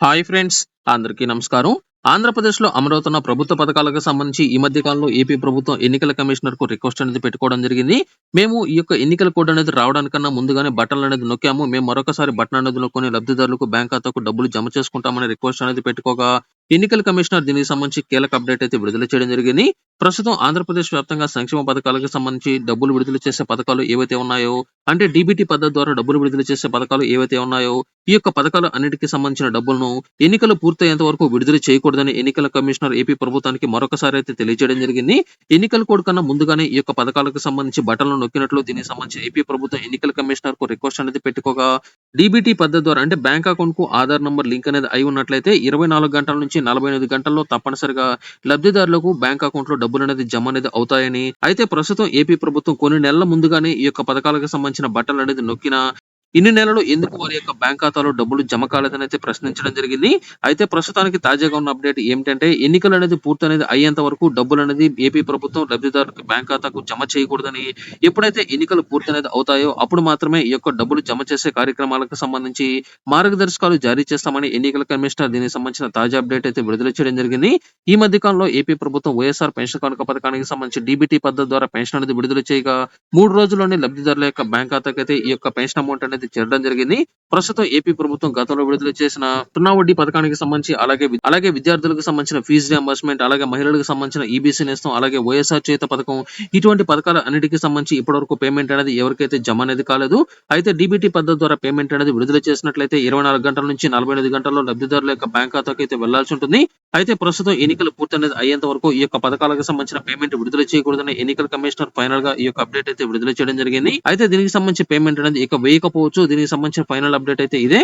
Hi friends అందరికీ నమస్కారం. ఆంధ్రప్రదేశ్లో అమలవుతున్న ప్రభుత్వ పథకాలకు సంబంధించి ఈ మధ్య కాలంలో ఏపీ ప్రభుత్వం ఎన్నికల కమిషనర్కు రిక్వెస్ట్ అనేది పెట్టుకోవడం జరిగింది. మేము ఈ యొక్క ఎన్నికల కోడ్ అనేది రావడానికన్నా ముందుగానే బట్టలు అనేది నొక్కాము. మేము మరొకసారి బటన్ అనేది నొక్కొని లబ్ధిదారులకు బ్యాంక్ ఖాతాకు డబ్బులు జమ చేసుకుంటామని రిక్వెస్ట్ అనేది పెట్టుకోగా ఎన్నికల కమిషనర్ దీనికి సంబంధించి కీలక అప్డేట్ అయితే విడుదల చేయడం జరిగింది. ప్రస్తుతం ఆంధ్రప్రదేశ్ వ్యాప్తంగా సంక్షేమ పథకాలకు సంబంధించి డబ్బులు విడుదల చేసే పథకాలు ఏవైతే ఉన్నాయో అంటే డీబీటీ పద్ధతి ద్వారా డబ్బులు విడుదల చేసే పథకాలు ఏవైతే ఉన్నాయో ఈ యొక్క పథకాలు అన్నిటికీ సంబంధించిన డబ్బులను ఎన్నికలు పూర్తయ్యేంత వరకు విడుదల చేయకూడదని ఎన్నికల కమిషనర్ ఏపీ ప్రభుత్వానికి మరొకసారి అయితే తెలియజేయడం జరిగింది. ఎన్నికల కోడ్ కన్నా ముందుగానే ఈ యొక్క పథకాలకు సంబంధించి బటన్లు నొక్కినట్లు దీనికి సంబంధించి ఏపీ ప్రభుత్వం ఎన్నికల కమిషనర్కు రిక్వెస్ట్ అనేది పెట్టుకోగా డీబీటీ పద్ధతి ద్వారా అంటే బ్యాంక్ అకౌంట్కు ఆధార్ నంబర్ లింక్ అనేది అయి ఉన్నట్లయితే ఇరవై నాలుగు గంటల నుంచి నలభై ఎనిమిది గంటల్లో తప్పనిసరిగా లబ్ధిదారులకు బ్యాంక్ అకౌంట్లో డబ్బులు అనేది జమ అనేది అవుతాయని. అయితే ప్రస్తుతం ఏపీ ప్రభుత్వం కొన్ని నెలల ముందుగానే ఈ యొక్క పథకాలకు సంబంధించిన బట్టలు అనేది నొక్కిన ఇన్ని నెలలు ఎందుకు వారి యొక్క బ్యాంక్ ఖాతాలో డబ్బులు జమ కాలేదని అయితే ప్రశ్నించడం జరిగింది. అయితే ప్రస్తుతానికి తాజాగా ఉన్న అప్డేట్ ఏమిటంటే ఎన్నికలు అనేది పూర్తి అనేది అయ్యేంత వరకు డబ్బులు అనేది ఏపీ ప్రభుత్వం లబ్ధిదారులకు బ్యాంక్ ఖాతాకు జమ చేయకూడదని ఎప్పుడైతే ఎన్నికలు పూర్తి అనేది అవుతాయో అప్పుడు మాత్రమే ఈ యొక్క డబ్బులు జమ చేసే కార్యక్రమాలకు సంబంధించి మార్గదర్శకాలు జారీ చేస్తామని ఎన్నికల కమిషనర్ దీనికి సంబంధించిన తాజా అప్డేట్ అయితే విడుదల చేయడం జరిగింది. ఈ మధ్య కాలంలో ఏపీ ప్రభుత్వం వైఎస్ఆర్ పెన్షన్ కానుక పథకానికి సంబంధించి డీబీటీ పద్ధతి ద్వారా పెన్షన్ అనేది విడుదల చేయగా మూడు రోజుల్లోనే లబ్ధిదారుల యొక్క బ్యాంక్ ఖాతాకి అయితే ఈ యొక్క పెన్షన్ అమౌంట్ అనేది చేరడం జరిగింది. ప్రస్తుతం ఏపీ ప్రభుత్వం గతంలో విడుదల చేసిన సున్నా వడ్డీ పథకానికి సంబంధించి అలాగే అలాగే విద్యార్థులకు సంబంధించిన ఫీజు రియంబర్స్మెంట్ అలాగే మహిళలకు సంబంధించిన ఈబీసీ నేస్తం అలాగే వైఎస్ఆర్ చేత పథకం ఇటువంటి పథకాల అన్నిటికీ సంబంధించి ఇప్పటివరకు పేమెంట్ అనేది ఎవరికైతే జమ అనేది కాలేదు. అయితే డీబీటీ పద్ధతి ద్వారా పేమెంట్ అనేది విడుదల చేసినట్లయితే ఇరవై నాలుగు గంటల నుంచి నలభై ఐదు గంటల్లో లబ్ధిదారుల యొక్క బ్యాంక్ ఖాతాకి అయితే వెళ్ళాల్సి ఉంటుంది. అయితే ప్రస్తుతం ఎన్నికలు పూర్తి అనేది అయ్యేంత వరకు ఈ యొక్క పథకాలకు సంబంధించిన పేమెంట్ విడుదల చేయకూడదని ఎన్నికల కమిషనర్ ఫైనల్గా ఈ యొక్క అప్డేట్ అయితే విడుదల చేయడం జరిగింది. అయితే దీనికి సంబంధించి పేమెంట్ అనేది ఇక వేయకపోవచ్చు దీనికి సంబంధించిన ఫైనల్ అప్డేట్ అయితే ఇదే.